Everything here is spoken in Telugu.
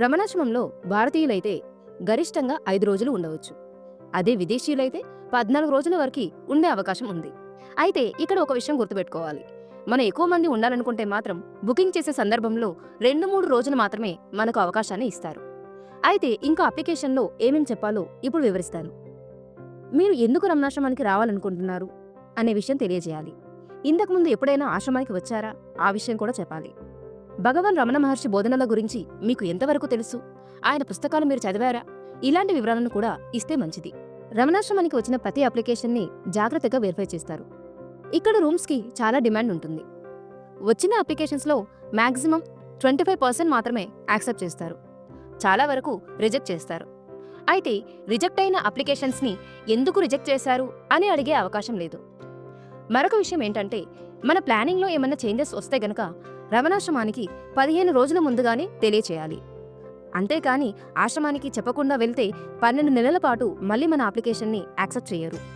రమణాశ్రమంలో భారతీయులైతే గరిష్టంగా ఐదు రోజులు ఉండవచ్చు. అదే విదేశీయులైతే పద్నాలుగు రోజుల వరకు ఉండే అవకాశం ఉంది. అయితే ఇక్కడ ఒక విషయం గుర్తుపెట్టుకోవాలి. మనం ఎక్కువ మంది ఉండాలనుకుంటే మాత్రం బుకింగ్ చేసే సందర్భంలో రెండు మూడు రోజులు మాత్రమే మనకు అవకాశాన్ని ఇస్తారు. అయితే ఇంకా అప్లికేషన్లో ఏమేమి చెప్పాలో ఇప్పుడు వివరిస్తాను. మీరు ఎందుకు రమణాశ్రమానికి రావాలనుకుంటున్నారు? అనే విషయం తెలియజేయాలి. ఇంతకుముందు ఎప్పుడైనా ఆశ్రమానికి వచ్చారా? ఆ విషయం కూడా చెప్పాలి. భగవాన్ రమణ మహర్షి బోధనల గురించి మీకు ఎంతవరకు తెలుసు? ఆయన పుస్తకాలు మీరు చదివారా? ఇలాంటి వివరాలను కూడా ఇస్తే మంచిది. రమణాశ్రమానికి వచ్చిన ప్రతి అప్లికేషన్ని జాగ్రత్తగా వెరిఫై చేస్తారు. ఇక్కడ రూమ్స్కి చాలా డిమాండ్ ఉంటుంది. వచ్చిన అప్లికేషన్స్లో మ్యాక్సిమం ట్వంటీ ఫైవ్ పర్సెంట్ మాత్రమే యాక్సెప్ట్ చేస్తారు. చాలా వరకు రిజెక్ట్ చేస్తారు. అయితే రిజెక్ట్ అయిన అప్లికేషన్స్ని ఎందుకు రిజెక్ట్ చేశారు అని అడిగే అవకాశం లేదు. మరొక విషయం ఏంటంటే మన ప్లానింగ్లో ఏమైనా చేంజెస్ వస్తే గనక రమణాశ్రమానికి పదిహేను రోజుల ముందుగానే తెలియచేయాలి. అంతేకాని ఆశ్రమానికి చెప్పకుండా వెళ్తే పన్నెండు నెలల పాటు మళ్ళీ మన అప్లికేషన్ని యాక్సెప్ట్ చేయరు